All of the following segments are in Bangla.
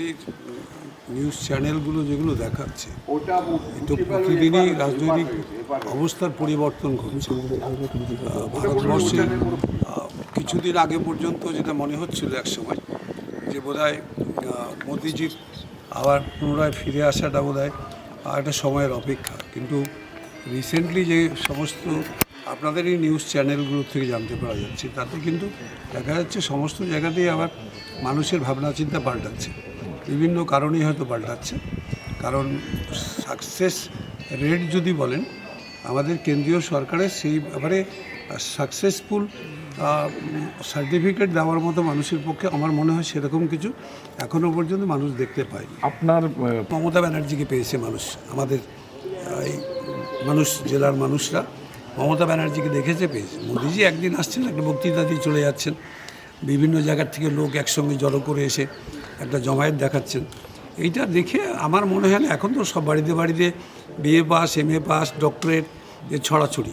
বাইরের নিউজ চ্যানেলগুলো যেগুলো দেখাচ্ছে তো প্রতিদিনই রাজনৈতিক অবস্থার পরিবর্তন ঘটছে। ভারতবর্ষে কিছুদিন আগে পর্যন্ত যেটা মনে হচ্ছিল এক সময় যে বোধহয় আহ, মোদিজির আবার পুনরায় ফিরে আসাটা বোধহয় একটা সময়ের অপেক্ষা। কিন্তু রিসেন্টলি যে সমস্ত আপনাদেরই নিউজ চ্যানেলগুলো থেকে জানতে পারা যাচ্ছে তাতে কিন্তু দেখা যাচ্ছে সমস্ত জায়গাতেই আবার মানুষের ভাবনা চিন্তা পাল্টাচ্ছে। বিভিন্ন কারণেই হয়তো পাল্টাচ্ছে। কারণ সাকসেস রেট যদি বলেন আমাদের কেন্দ্রীয় সরকারের সেই ব্যাপারে সাকসেসফুল সার্টিফিকেট দেওয়ার মতো মানুষের পক্ষে আমার মনে হয় সেরকম কিছু এখনও পর্যন্ত মানুষ দেখতে পায়নি। আপনার মমতা ব্যানার্জিকে পেয়েছে মানুষ আমাদের এই মানুষ জেলার মানুষরা। মমতা ব্যানার্জিকে দেখেছে পেয়েছে। মোদিজি একদিন আসছেন একটা বক্তৃতা দিয়ে চলে যাচ্ছেন। বিভিন্ন জায়গার থেকে লোক একসঙ্গে জড়ো করে এসে একটা জমায়েত দেখাচ্ছেন। এইটা দেখে আমার মনে হয় না এখন তো সব বাড়িতে বাড়িতে BA pass M A pass doctorate এ ছড়াছড়ি।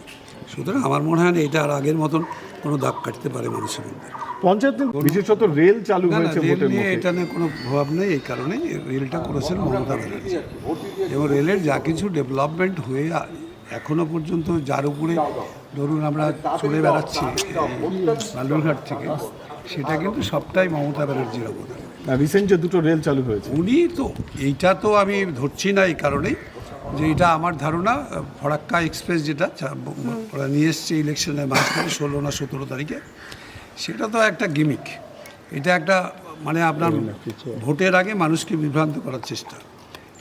সুতরাং আমার মনে হয় না এটা আর আগের মতন কোনো দাগ কাটতে পারে মানুষের মধ্যে। পঞ্চায়েত বিশেষত রেল চালু হয়েছে রেল ভোটের নিয়ে এটা নিয়ে কোনো প্রভাব নেই এই কারণেই রেলটা করেছেন মমতা ব্যানার্জি। এবং রেলের যা কিছু ডেভেলপমেন্ট হয়ে এখনও পর্যন্ত যার উপরে ধরুন আমরা চলে বেড়াচ্ছি বালুরঘাট থেকে সেটা কিন্তু সবটাই মমতা ব্যানার্জির অবদান। রিসেন্ট যে দুটো রেল চালু হয়েছে। উনি তো এইটা তো আমি ধরছি না এই কারণেই যে এটা আমার ধারণা ফরাক্কা এক্সপ্রেস যেটা ওরা নিয়ে এসছে ইলেকশনের মাঝখানে ষোলো না সতেরো তারিখে সেটা তো একটা গিমিক এটা একটা মানে আপনার ভোটের আগে মানুষকে বিভ্রান্ত করার চেষ্টা।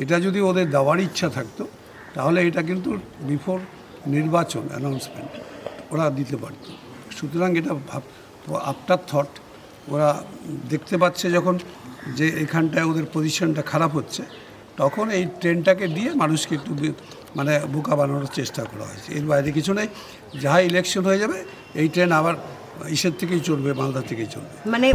এটা যদি ওদের দেওয়ার ইচ্ছা থাকতো তাহলে এটা কিন্তু বিফোর নির্বাচন অ্যানাউন্সমেন্ট ওরা দিতে পারত। সুতরাং এটা ভাব আফটার থট ওরা দেখতে পাচ্ছে যখন যে এখানটায় ওদের পজিশনটা খারাপ হচ্ছে, তখন এই ট্রেনটাকে দিয়ে মানুষকে একটু মানে বোকা বানানোর চেষ্টা করা হয়েছে। এর বাইরে কিছু নেই। যাহা ইলেকশন হয়ে যাবে, এই ট্রেন আবার ইসের থেকেই চলবে মালদা থেকেই চলবে। মানে